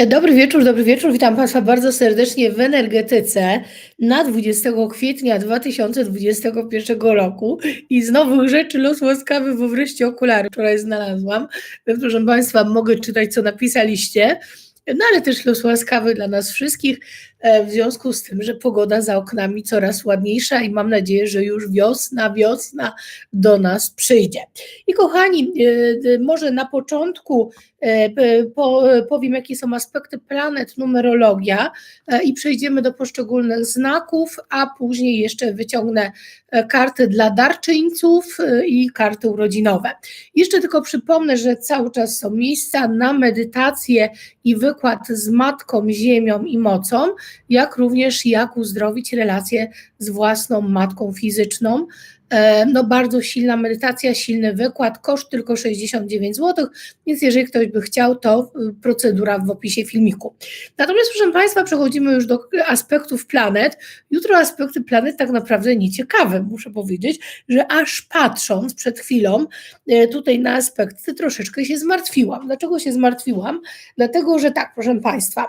E, Dobry wieczór, dobry wieczór. Witam Państwa bardzo serdecznie w energetyce na 20 kwietnia 2021 roku. I z nowych rzeczy los łaskawy, bo wreszcie okulary wczoraj znalazłam. Więc, Proszę Państwa, mogę czytać, co napisaliście. No ale też los łaskawy dla nas wszystkich, e, w związku z tym, że pogoda za oknami coraz ładniejsza i mam nadzieję, że już wiosna, wiosna do nas przyjdzie. I kochani, e, e, może na początku e, e, powiem, jakie są aspekty planet, numerologia e, i przejdziemy do poszczególnych znaków, a później jeszcze wyciągnę e, karty dla darczyńców e, i karty urodzinowe. Jeszcze tylko przypomnę, że cały czas są miejsca na medytację i wykład z Matką, Ziemią i Mocą, jak również jak uzdrowić relacje z własną matką fizyczną. E, No bardzo silna medytacja, silny wykład, koszt tylko 69 zł, więc jeżeli ktoś by chciał, to y, procedura w opisie filmiku. Natomiast proszę Państwa, przechodzimy już do aspektów planet. Jutro aspekty planet tak naprawdę nieciekawe, muszę powiedzieć, że aż patrząc przed chwilą e, tutaj na aspekty troszeczkę się zmartwiłam. Dlaczego się zmartwiłam? Dlatego, że tak, proszę Państwa,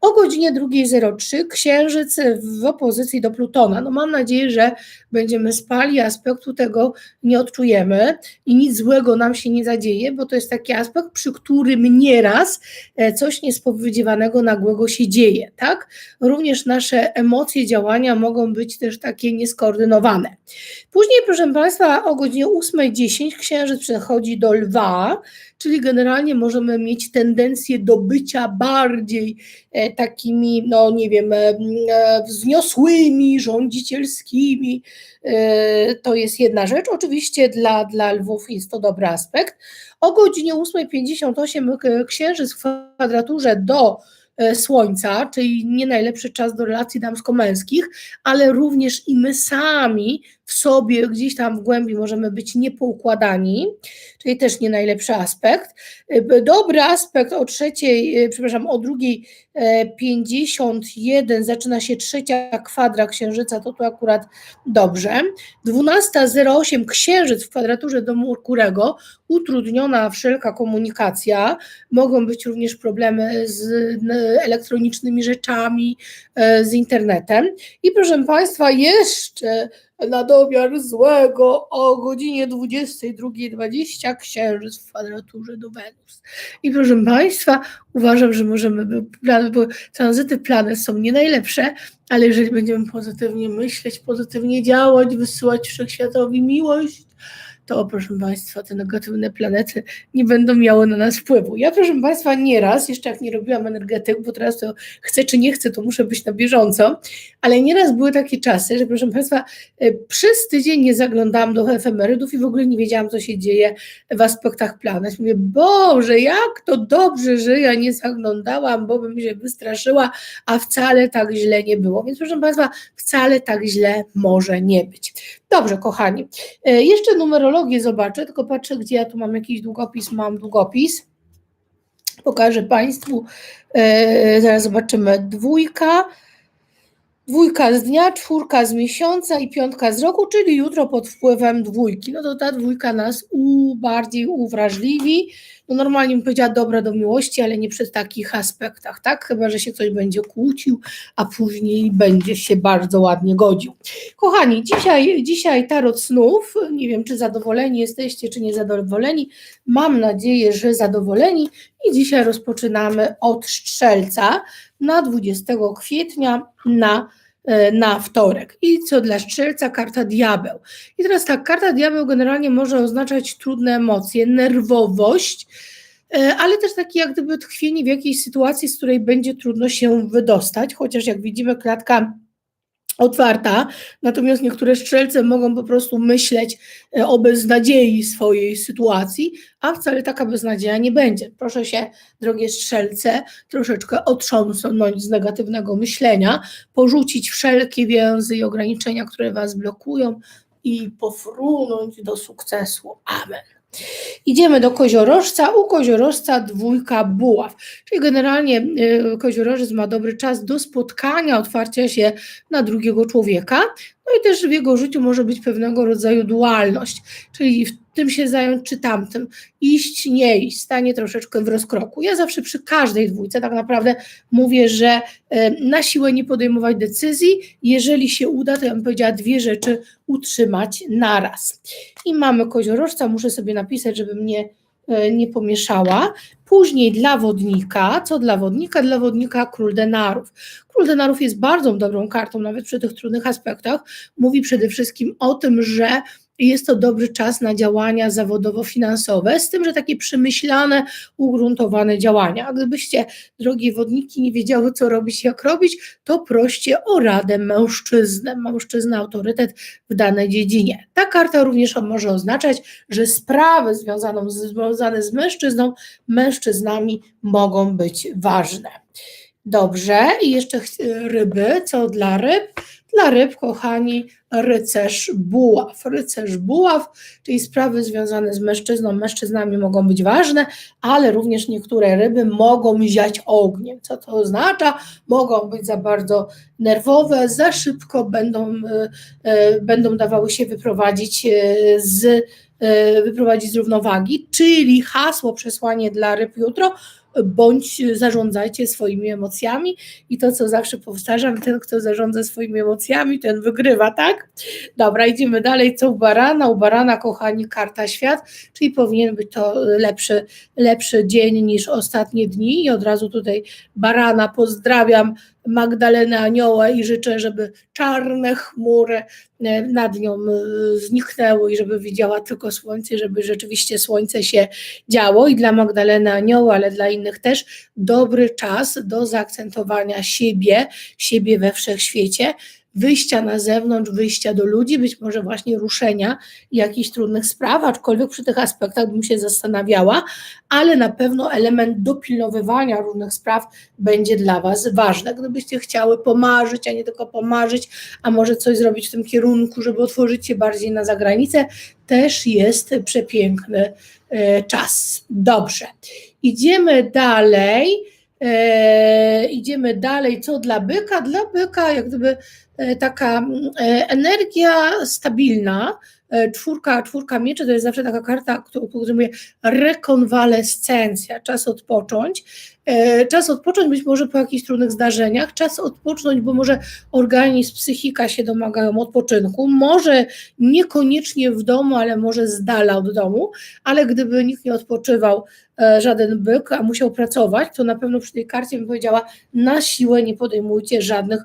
o godzinie 2.03 Księżyc w opozycji do Plutona. No mam nadzieję, że będziemy spali, aspektu tego nie odczujemy i nic złego nam się nie zadzieje, bo to jest taki aspekt, przy którym nieraz e, coś niespodziewanego, nagłego się dzieje, tak? Również nasze emocje, działania mogą być też takie nieskoordynowane. Później, proszę Państwa, o godzinie 8.10 Księżyc przechodzi do Lwa, czyli generalnie możemy mieć tendencję do bycia bardziej e, takimi, no nie wiem, e, wzniosłymi, rządzicielskimi. E, To jest jedna rzecz. Oczywiście dla, dla lwów jest to dobry aspekt. O godzinie 8.58 k- Księżyc w kwadraturze do e, Słońca, czyli nie najlepszy czas do relacji damsko-męskich, ale również i my sami w sobie gdzieś tam w głębi możemy być niepoukładani, czyli też nie najlepszy aspekt. E, Dobry aspekt o trzeciej, e, przepraszam, o drugiej e, 51 zaczyna się trzecia kwadra księżyca, to tu akurat dobrze. 12.08 księżyc w kwadraturze domu Merkurego, utrudniona wszelka komunikacja, mogą być również problemy z elektronicznymi rzeczami, e, z internetem. I proszę Państwa, jeszcze na domiar złego o godzinie 22.20 księżyc w kwadraturze do Wenus. I proszę Państwa, uważam, że możemy, bo tranzyty planet są nie najlepsze, ale jeżeli będziemy pozytywnie myśleć, pozytywnie działać, wysyłać wszechświatowi miłość, to proszę Państwa, te negatywne planety nie będą miały na nas wpływu. Ja, proszę Państwa, nieraz, jeszcze jak nie robiłam energetyk, bo teraz to chcę czy nie chcę, to muszę być na bieżąco, ale nieraz były takie czasy, że proszę Państwa, e, przez tydzień nie zaglądałam do efemerydów i w ogóle nie wiedziałam, co się dzieje w aspektach planet. Mówię, Boże, jak to dobrze, że ja nie zaglądałam, bo bym się wystraszyła, a wcale tak źle nie było. Więc proszę Państwa, wcale tak źle może nie być. Dobrze, kochani. E, Jeszcze numerologię zobaczę, tylko patrzę, gdzie ja tu mam jakiś długopis. Mam długopis. Pokażę Państwu. E, Zaraz zobaczymy. Dwójka. Dwójka z dnia, czwórka z miesiąca i piątka z roku, czyli jutro pod wpływem dwójki. No to ta dwójka nas u, bardziej uwrażliwi. No normalnie bym powiedziała dobra do miłości, ale nie przy takich aspektach, tak? Chyba, że się ktoś będzie kłócił, a później będzie się bardzo ładnie godził. Kochani, dzisiaj, dzisiaj tarot snów. Nie wiem, czy zadowoleni jesteście, czy niezadowoleni. Mam nadzieję, że zadowoleni. I dzisiaj rozpoczynamy od strzelca na 20 kwietnia na, na wtorek. I co dla strzelca? Karta diabeł. I teraz tak, karta diabeł generalnie może oznaczać trudne emocje, nerwowość, e, ale też takie jak gdyby tkwienie w jakiejś sytuacji, z której będzie trudno się wydostać, chociaż jak widzimy klatka otwarta, natomiast niektóre strzelce mogą po prostu myśleć e, o beznadziei swojej sytuacji, a wcale taka beznadzieja nie będzie. Proszę się, drogie strzelce, troszeczkę otrząsnąć z negatywnego myślenia, porzucić wszelkie więzy i ograniczenia, które Was blokują i pofrunąć do sukcesu. Amen. Idziemy do koziorożca. U koziorożca dwójka buław. Czyli generalnie y, koziorożec ma dobry czas do spotkania, otwarcia się na drugiego człowieka. I też w jego życiu może być pewnego rodzaju dualność, czyli w tym się zająć czy tamtym, iść, nie iść, stanie troszeczkę w rozkroku. Ja zawsze przy każdej dwójce tak naprawdę mówię, że e, na siłę nie podejmować decyzji, jeżeli się uda, to ja bym powiedziała dwie rzeczy utrzymać naraz. I mamy koziorożca, muszę sobie napisać, żeby mnie nie pomieszała. Później dla wodnika, co dla wodnika? Dla wodnika król denarów. Król denarów jest bardzo dobrą kartą, nawet przy tych trudnych aspektach. Mówi przede wszystkim o tym, że jest to dobry czas na działania zawodowo-finansowe, z tym, że takie przemyślane, ugruntowane działania. A gdybyście, drogie wodniki, nie wiedziały, co robić, jak robić, to proście o radę mężczyznę. Mężczyzna autorytet w danej dziedzinie. Ta karta również może oznaczać, że sprawy związane, związane z mężczyzną, mężczyznami mogą być ważne. Dobrze, i jeszcze ryby. Co dla ryb? Dla ryb, kochani, rycerz buław. Rycerz buław, czyli sprawy związane z mężczyzną, mężczyznami mogą być ważne, ale również niektóre ryby mogą ziać ogniem. Co to oznacza? Mogą być za bardzo nerwowe, za szybko będą, e, e, będą dawały się wyprowadzić e, z wyprowadzić z równowagi, czyli hasło, przesłanie dla ryb jutro, bądź zarządzajcie swoimi emocjami i to, co zawsze powtarzam, ten, kto zarządza swoimi emocjami, ten wygrywa, tak? Dobra, idziemy dalej, co u barana? U barana, kochani, karta świat, czyli powinien być to lepszy, lepszy dzień niż ostatnie dni i od razu tutaj barana pozdrawiam, Magdalenę Anioła i życzę, żeby czarne chmury nad nią e, zniknęły i żeby widziała tylko słońce, żeby rzeczywiście słońce się działo. I dla Magdaleny Anioła, ale dla innych też dobry czas do zaakcentowania siebie, siebie we wszechświecie, wyjścia na zewnątrz, wyjścia do ludzi, być może właśnie ruszenia jakichś trudnych spraw, aczkolwiek przy tych aspektach bym się zastanawiała, ale na pewno element dopilnowywania różnych spraw będzie dla Was ważny. Gdybyście chciały pomarzyć, a nie tylko pomarzyć, a może coś zrobić w tym kierunku, żeby otworzyć się bardziej na zagranicę, też jest przepiękny e, czas. Dobrze, idziemy dalej. E, idziemy dalej, co dla byka? Dla byka, jak gdyby E, taka e, energia stabilna, e, czwórka, czwórka mieczy to jest zawsze taka karta, którą mówię rekonwalescencja, czas odpocząć. Czas odpocząć być może po jakichś trudnych zdarzeniach, czas odpocząć, bo może organizm, psychika się domagają odpoczynku, może niekoniecznie w domu, ale może z dala od domu, ale gdyby nikt nie odpoczywał, żaden byk, a musiał pracować, to na pewno przy tej karcie bym powiedziała, na siłę nie podejmujcie żadnych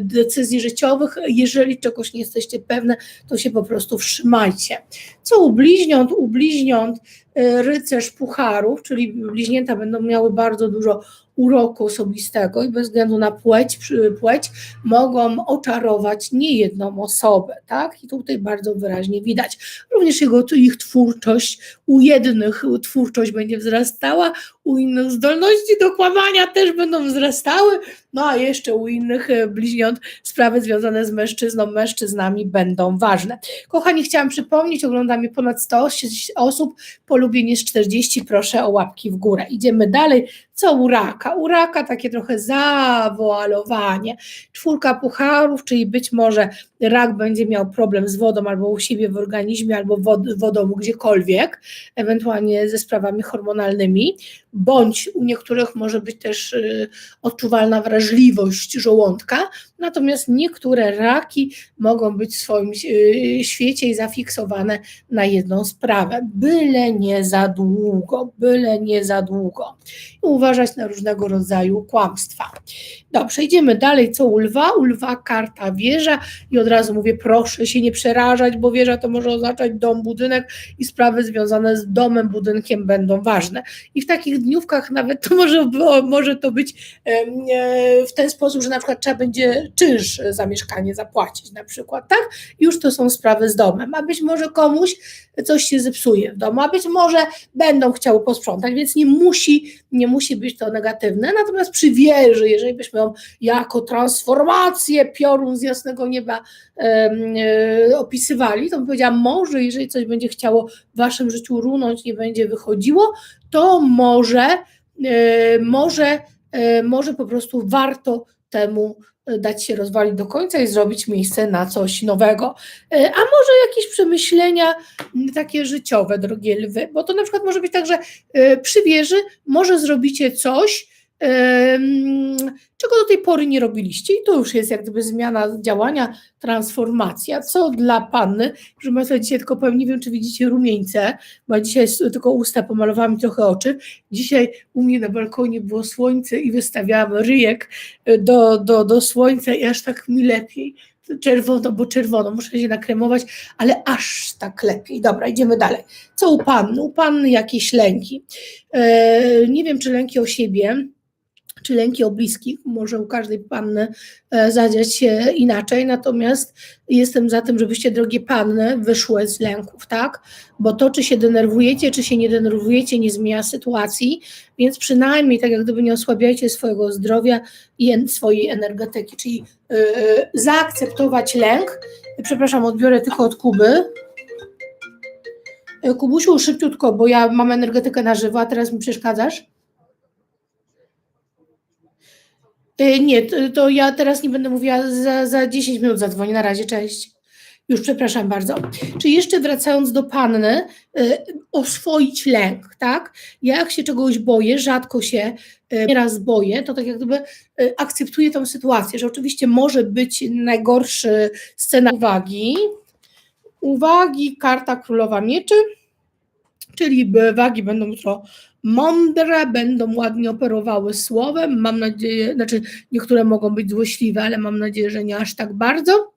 decyzji życiowych. Jeżeli czegoś nie jesteście pewne, to się po prostu wstrzymajcie. Co u bliźniąt? U bliźniąt e, rycerz pucharów, czyli bliźnięta będą miały bardzo dużo uroku osobistego i bez względu na płeć, płeć mogą oczarować niejedną osobę, tak? I tutaj bardzo wyraźnie widać. Również jego, ich twórczość, u jednych twórczość będzie wzrastała, u innych zdolności do kłamania też będą wzrastały, no a jeszcze u innych e, bliźniąt sprawy związane z mężczyzną, mężczyznami będą ważne. Kochani, chciałam przypomnieć, ogląda mnie ponad 100 osób, polubienie jest 40, proszę o łapki w górę. Idziemy dalej, co u raka? U raka takie trochę zawoalowanie. Czwórka pucharów, czyli być może rak będzie miał problem z wodą albo u siebie w organizmie, albo wod, wodą gdziekolwiek, ewentualnie ze sprawami hormonalnymi, bądź u niektórych może być też y, odczuwalna wrażliwość żołądka, natomiast niektóre raki mogą być w swoim y, świecie i zafiksowane na jedną sprawę, byle nie za długo, byle nie za długo. I uważać na różnego rodzaju kłamstwa. Dobrze, idziemy dalej. Co u lwa? U lwa karta wieża i od razu mówię, proszę się nie przerażać, bo wieża to może oznaczać dom, budynek i sprawy związane z domem, budynkiem będą ważne. I w takich dniówkach nawet to może, może to być e, w ten sposób, że na przykład trzeba będzie czynsz za mieszkanie zapłacić na przykład, tak? Już to są sprawy z domem, a być może komuś coś się zepsuje w domu, a być może będą chciały posprzątać, więc nie musi, nie musi być to negatywne, natomiast przy wieży, jeżeli byśmy ją jako transformację piorun z jasnego nieba opisywali, to bym powiedziała, może jeżeli coś będzie chciało w waszym życiu runąć, nie będzie wychodziło, to może, e, może, e, może po prostu warto temu e, dać się rozwalić do końca i zrobić miejsce na coś nowego. E, A może jakieś przemyślenia takie życiowe, drogie lwy, bo to na przykład może być tak, że e, przy wieży może zrobicie coś, czego do tej pory nie robiliście i to już jest jak gdyby zmiana działania, transformacja, co dla Panny, że Państwa dzisiaj tylko powiem, nie wiem czy widzicie rumieńce, bo dzisiaj tylko usta pomalowałam trochę oczy, dzisiaj u mnie na balkonie było słońce i wystawiałam ryjek e, do, do, do słońca i aż tak mi lepiej, czerwono, bo czerwono, muszę się nakremować, ale aż tak lepiej. Dobra, idziemy dalej. Co u Panny? U Panny jakieś lęki. E, nie wiem, czy lęki o siebie, czy lęki o bliskich, może u każdej panny e, zadziać się inaczej, natomiast jestem za tym, żebyście, drogie panny, wyszły z lęków, tak? Bo to, czy się denerwujecie, czy się nie denerwujecie, nie zmienia sytuacji, więc przynajmniej tak jak gdyby nie osłabiajcie swojego zdrowia i swojej energetyki, czyli e, e, zaakceptować lęk. Przepraszam, odbiorę tylko od Kuby. Kubusiu, szybciutko, bo ja mam energetykę na żywo, a teraz mi przeszkadzasz. Nie, to, ja teraz nie będę mówiła, za, za 10 minut zadzwonię. Na razie, cześć. Już przepraszam bardzo. Czy jeszcze wracając do panny, y, oswoić lęk, tak? Ja jak się czegoś boję, rzadko się y, nieraz boję, to tak jak gdyby akceptuję tą sytuację, że oczywiście może być najgorszy scenariusz uwagi. Uwagi, karta królowa mieczy, czyli wagi będą jutro mądre, będą ładnie operowały słowem. Mam nadzieję, znaczy niektóre mogą być złośliwe, ale mam nadzieję, że nie aż tak bardzo.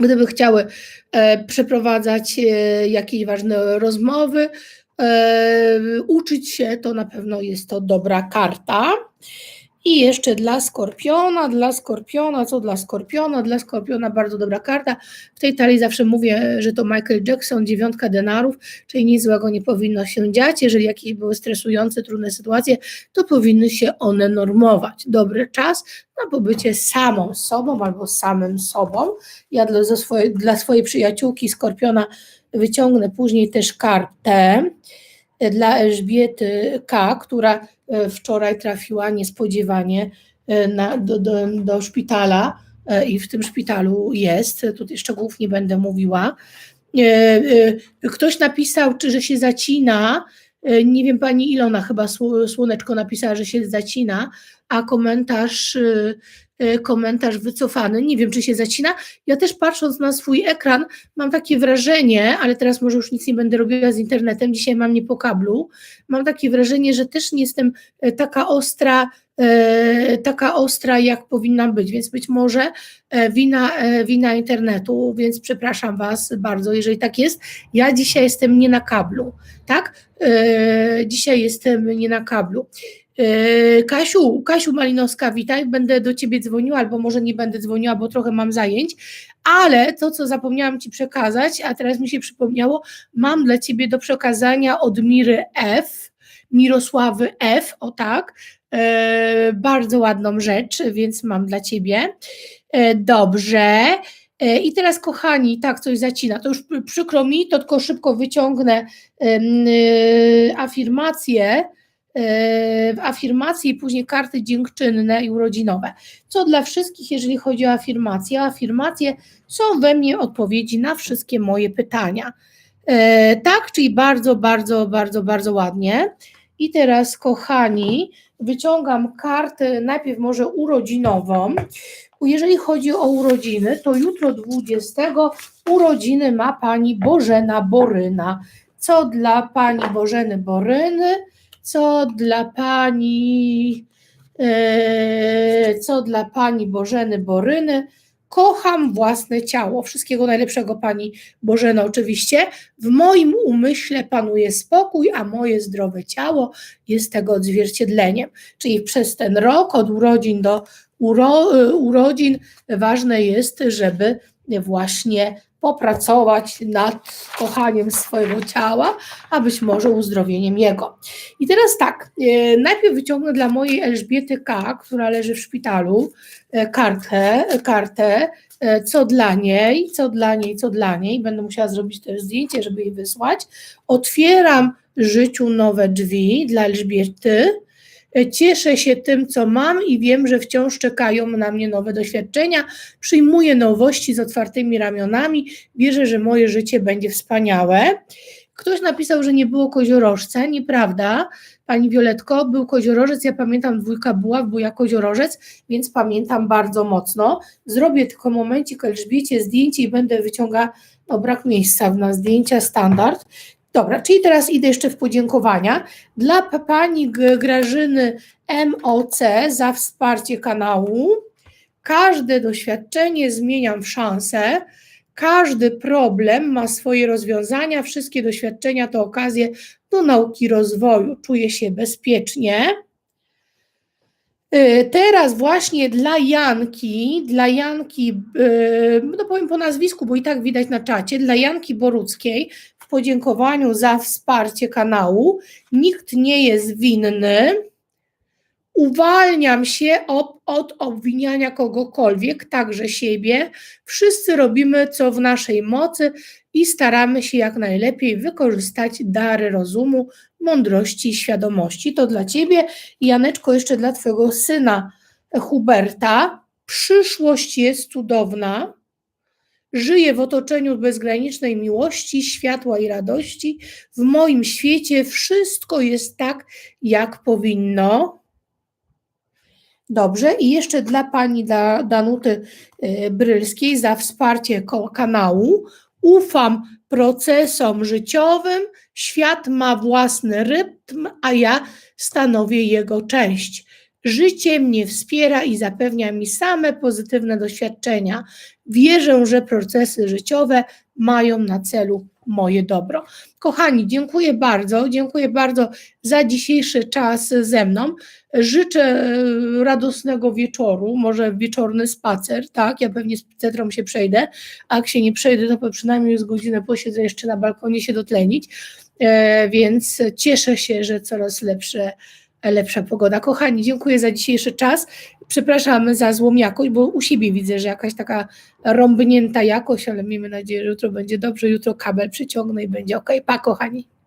Gdyby chciały e, przeprowadzać e, jakieś ważne rozmowy, e, uczyć się, to na pewno jest to dobra karta. I jeszcze dla Skorpiona, dla Skorpiona, co dla Skorpiona? Dla Skorpiona bardzo dobra karta. W tej talii zawsze mówię, że to Michael Jackson, dziewiątka denarów, czyli nic złego nie powinno się dziać. Jeżeli jakieś były stresujące, trudne sytuacje, to powinny się one normować. Dobry czas na pobycie samą sobą albo samym sobą. Ja dla, za swoje, dla swojej przyjaciółki Skorpiona wyciągnę później też kartę dla Elżbiety K., która e, wczoraj trafiła niespodziewanie e, na, do, do, do szpitala e, i w tym szpitalu jest. Tutaj szczegółów nie będę mówiła. Ktoś napisał, czy że się zacina. Nie wiem, pani Ilona chyba Sło- Słoneczko napisała, że się zacina, a komentarz, komentarz wycofany. Nie wiem, czy się zacina. Ja też patrząc na swój ekran, mam takie wrażenie, ale teraz może już nic nie będę robiła z internetem, dzisiaj mam nie po kablu. Mam takie wrażenie, że też nie jestem e, taka ostra, taka ostra, jak powinna być, więc być może e, wina, e, wina internetu, więc przepraszam Was bardzo, jeżeli tak jest. Ja dzisiaj jestem nie na kablu, tak? E, Dzisiaj jestem nie na kablu. E, Kasiu, Kasiu Malinowska, witaj, będę do Ciebie dzwoniła, albo może nie będę dzwoniła, bo trochę mam zajęć, ale to, co zapomniałam Ci przekazać, a teraz mi się przypomniało, mam dla Ciebie do przekazania od Miry F, Mirosławy F, o tak, e, bardzo ładną rzecz, więc mam dla Ciebie. E, dobrze. E, I teraz, kochani, tak, coś zacina. To już pr- przykro mi, to tylko szybko wyciągnę e, w afirmacje i później karty dziękczynne i urodzinowe. Co dla wszystkich, jeżeli chodzi o afirmacje? Afirmacje są we mnie odpowiedzi na wszystkie moje pytania. Tak, czyli bardzo, bardzo, bardzo, bardzo ładnie. I teraz, kochani, wyciągam kartę najpierw może urodzinową. Jeżeli chodzi o urodziny, to jutro 20 urodziny ma pani Bożena Boryna. Co dla pani Bożeny Boryny, co dla pani, e, co dla pani Bożeny Boryny. Kocham własne ciało. Wszystkiego najlepszego pani Bożeno oczywiście. W moim umyśle panuje spokój, a moje zdrowe ciało jest tego odzwierciedleniem. Czyli przez ten rok od urodzin do uro, urodzin ważne jest, żeby właśnie popracować nad kochaniem swojego ciała, a być może uzdrowieniem jego. I teraz tak, e, najpierw wyciągnę dla mojej Elżbiety K., która leży w szpitalu, e, kartę, kartę, e, co dla niej, co dla niej, co dla niej. Będę musiała zrobić też zdjęcie, żeby jej wysłać. Otwieram życiu nowe drzwi dla Elżbiety. Cieszę się tym, co mam i wiem, że wciąż czekają na mnie nowe doświadczenia. Przyjmuję nowości z otwartymi ramionami. Wierzę, że moje życie będzie wspaniałe. Ktoś napisał, że nie było koziorożca. Nieprawda, pani Violetko, był koziorożec. Ja pamiętam, dwójka była, bo ja koziorożec, więc pamiętam bardzo mocno. Zrobię tylko momencik Elżbiecie zdjęcie i będę wyciągała, no brak miejsca na zdjęcia standard. Dobra, czyli teraz idę jeszcze w podziękowania. Dla pani Grażyny MOC za wsparcie kanału. Każde doświadczenie zmieniam w szansę. Każdy problem ma swoje rozwiązania. Wszystkie doświadczenia to okazje do nauki rozwoju. Czuję się bezpiecznie. Y, Teraz właśnie dla Janki, dla Janki, y, no powiem po nazwisku, bo i tak widać na czacie, dla Janki Boruckiej w podziękowaniu za wsparcie kanału. Nikt nie jest winny. Uwalniam się od, od obwiniania kogokolwiek, także siebie. Wszyscy robimy co w naszej mocy i staramy się jak najlepiej wykorzystać dary rozumu, mądrości i świadomości. To dla ciebie, Janeczko, jeszcze dla twojego syna Huberta. Przyszłość jest cudowna. Żyję w otoczeniu bezgranicznej miłości, światła i radości. W moim świecie wszystko jest tak, jak powinno. Dobrze, i jeszcze dla pani da, Danuty y, Brylskiej za wsparcie kanału. Ufam procesom życiowym, świat ma własny rytm, a ja stanowię jego część. Życie mnie wspiera i zapewnia mi same pozytywne doświadczenia. Wierzę, że procesy życiowe mają na celu moje dobro. Kochani, dziękuję bardzo, dziękuję bardzo za dzisiejszy czas ze mną. Życzę e, radosnego wieczoru, może wieczorny spacer, tak? Ja pewnie z cetrą się przejdę, a jak się nie przejdę, to przynajmniej z godzinę posiedzę jeszcze na balkonie się dotlenić, e, więc cieszę się, że coraz lepsze, lepsza pogoda. Kochani, dziękuję za dzisiejszy czas. Przepraszamy za złą jakość, bo u siebie widzę, że jakaś taka rąbnięta jakość, ale miejmy nadzieję, że jutro będzie dobrze, jutro kabel przyciągnę i będzie ok. Pa, kochani.